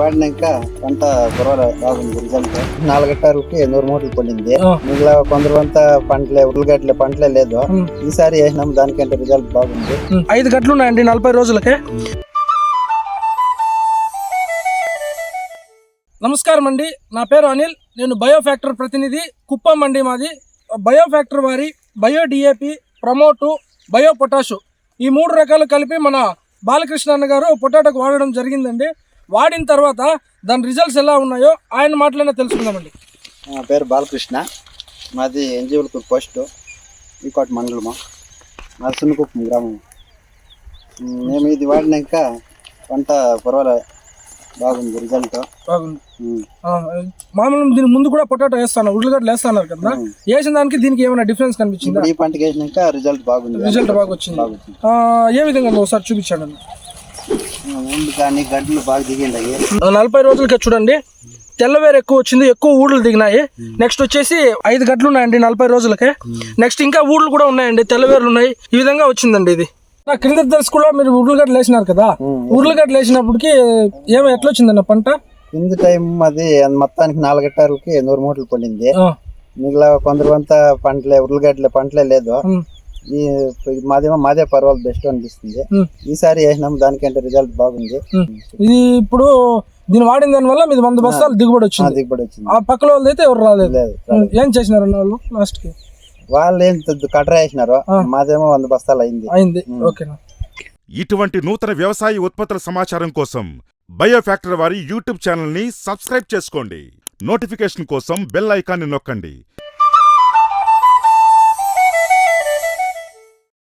వాడినాక పంట పర్వాలేదు బాగుంది రిజల్ట్ నూరు మూటలు పండింది. మిగిలిన కొందరు అంతా పంటలే ఉర్లగడ్డలే పంటలే లేదు. ఈసారి వేసినాం దానికంటే రిజల్ట్ బాగుంది. ఐదు గంటలు ఉన్నాయండి నలభై రోజులకే. నమస్కారం అండి. నా పేరు అనిల్. నేను బయో ఫ్యాక్టర్ ప్రతినిధి. కుప్పం అండి మాది. బయో ఫ్యాక్టర్ వారి bio DAP promote bio potash. ఈ మూడు రకాలు కలిపి మన బాలకృష్ణ అన్న గారు పొటాటోకు వాడడం జరిగిందండి. వాడిన తర్వాత దాని రిజల్ట్స్ ఎలా ఉన్నాయో ఆయన మాటలోనే తెలుసుకుందామండి. నా పేరు బాలకృష్ణ. మాది ఎన్జిఓలకు పోస్ట్ ఈకోట మండలము. మాది సున్నకుప్పం గ్రామం మేము ఇది వాడినాక పంట పర్వాలేదు బాగుంది రిజల్ట్ బాగుంది. మామూలు దీని ముందు కూడా పొటాటో వేస్తాను ఉర్లగడ్డలు వేస్తున్నారు కదా. వేసిన దానికి దీనికి ఏమైనా డిఫరెన్స్ కనిపించిందా? ఈ పంటకి వేసినాక రిజల్ట్ బాగుంది. రిజల్ట్ బాగా వచ్చింది ఏ విధంగా ఒకసారి చూపించాడు కానీ గడ్డలు బాగా దిగిండాయి నలభై రోజులకి చూడండి. తెల్లవేరు ఎక్కువ వచ్చింది ఎక్కువ ఊడలు దిగినాయి. నెక్స్ట్ వచ్చేసి ఐదు గంటలు ఉన్నాయండి నలభై రోజులకి. నెక్స్ట్ ఇంకా ఊడలు కూడా ఉన్నాయండి తెల్లవేర్లు ఉన్నాయి. ఈ విధంగా వచ్చిందండి ఇది. నా క్రింద దశ కూడా మీరు ఉర్లగడ్డలు వేసినారు కదా? ఉమ్. ఉర్లగడ్డలు వేసినప్పటికి ఏమో ఎట్లా వచ్చిందన్న పంట? కింది టైం అది మొత్తానికి నాలుగు హెక్టార్లకి నూరు మూటలు పండింది. మిగిలిన కొందరు అంతా పంటలే ఉర్లగడ్డలే పంటలే లేదు. ఈ మాదేమో మాదే పర్వాలేదు బెస్ట్ అనిపిస్తుంది. ఈసారి వేసినాం దానికంటే రిజల్ట్ బాగుంది. ఇది ఇప్పుడు దీన్ని వాడిన దాని వల్ల మీది వంద బస్తాలు దిగుబడి వచ్చింది. దిగుబడి వచ్చింది. ఆ పక్కల వాళ్ళది అయితే ఎవరు రాలేదు. ఏం చేసినారు అన్న వాళ్ళు లాస్ట్కి వాళ్ళు ఏం కట్ర వేసినారు. మాదేమో వంద బస్తాలు అయింది. అయింది. ఓకేనా ఇటువంటి నూతన వ్యవసాయ ఉత్పత్తుల సమాచారం కోసం బయో ఫ్యాక్టరీ వారి యూట్యూబ్ ఛానల్ని సబ్స్క్రైబ్ చేసుకోండి. నోటిఫికేషన్ కోసం బెల్ ఐకాన్ని నొక్కండి.